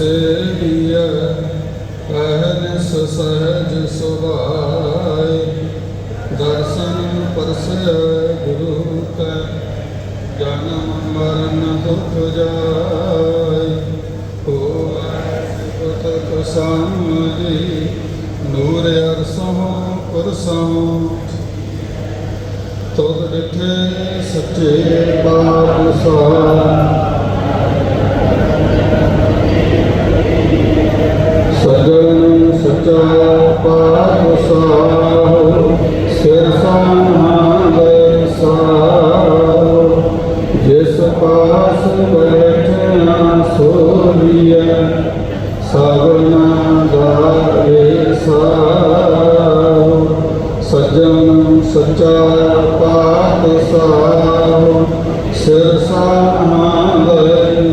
ਸੇਵੀਐ ਅਹਨਿਸ ਸਹਿਜ ਸੁਭਾਏ ਦਰਸ਼ਨ ਪਰਸੈ ਗੁਰੂ ਕੈ, ਜਨਮ ਮਰਨ ਦੁਖ ਜਾਏ ਹੋਵੈ ਸੁਖ ਸਾਮੀ ਨੂਰ ਅਰਸੋਂ ਪੁਰਸੋਂ ਤੁਧ ਡਿਠੇ ਸੱਚੇ ਪਾਤਸ਼ਾਹ। ਸਜਣ ਪਾਸ ਬੈਠਿਆ ਸੋਹੀਐ ਸਗਨਾ ਗਾਏ ਸਾਹ ਸਜਣ ਸਚਾ ਪਾਤਸ਼ਾਹ ਸਿਰ ਸਾਹਾਂਗੇ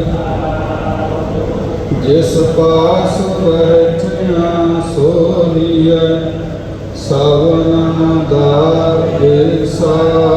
ਜਿਸ ਪਾਸ ਬੈਠਿਆ ਸੋਹੀਐ ਸਵਨ ਦਾ ਦੇਸਾ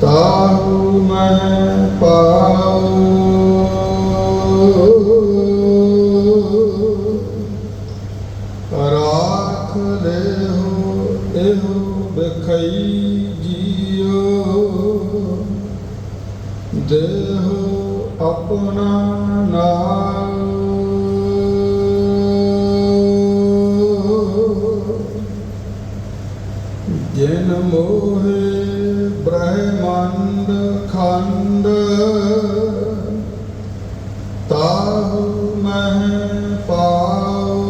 ਤਾਹੂ ਮੈਂ ਪਾਉ। ਰਾਖ ਦੇਹੋ ਇਹੋ ਬਖਈ ਜੀਓ। ਦੇਹੋ ਆਪਣਾ ਨਾਮ ਮੋਹੇ ਬ੍ਰਹਮੰਡ ਖੰਡ। ਤਾਹੂ ਮਹਿ ਪਾਉ।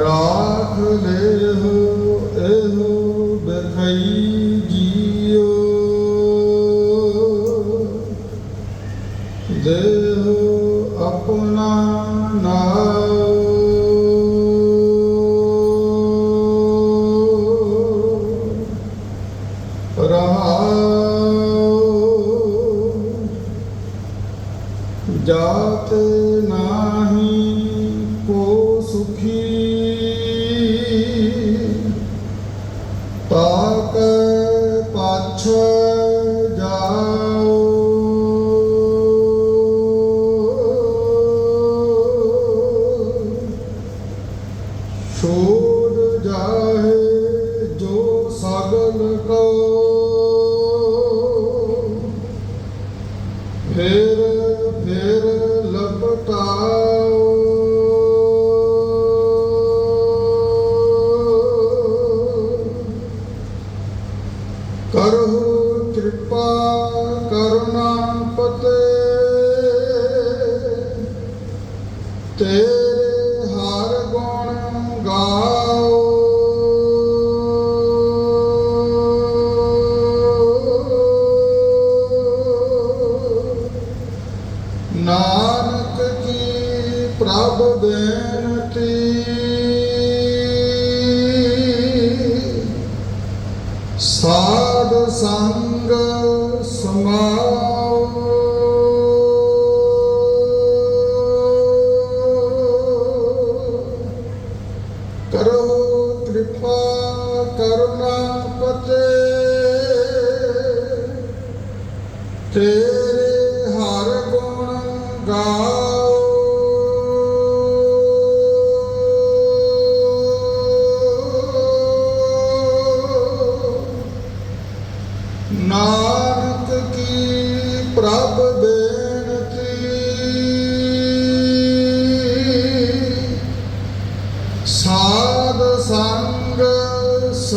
ਰਾਖ ਲੇਹੋ ਇਹੋ ਬਖਈ ਜਾਤ ਨਾਹੀ ਕੋ ਸੁਖੀ। ਤਾਕ ਪਾਛ ਜਾਓ ਕਰੁਣਾ ਪਤੇ ਤੇਰੇ ਹਰ ਗੁਣ ਗਾਓ। ਨਾਨਕ ਕੀ ਪ੍ਰਭ ਬੇਨਤੀ ਸਾਧ ਸੰਗ Allah.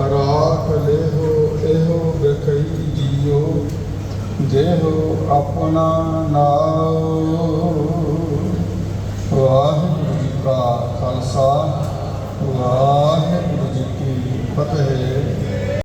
ਰਾਖ ਲੇਹੋ ਇਹੋ ਬਖਈ ਜੀਓ ਜੇ ਹੋ ਆਪਣਾ ਨਾਮ ਵਾਹਿਗੁਰੂ ਜੀ ਕਾ ਖਾਲਸਾ, ਵਾਹਿਗੁਰੂ ਜੀ ਕੀ ਫਤਿਹ।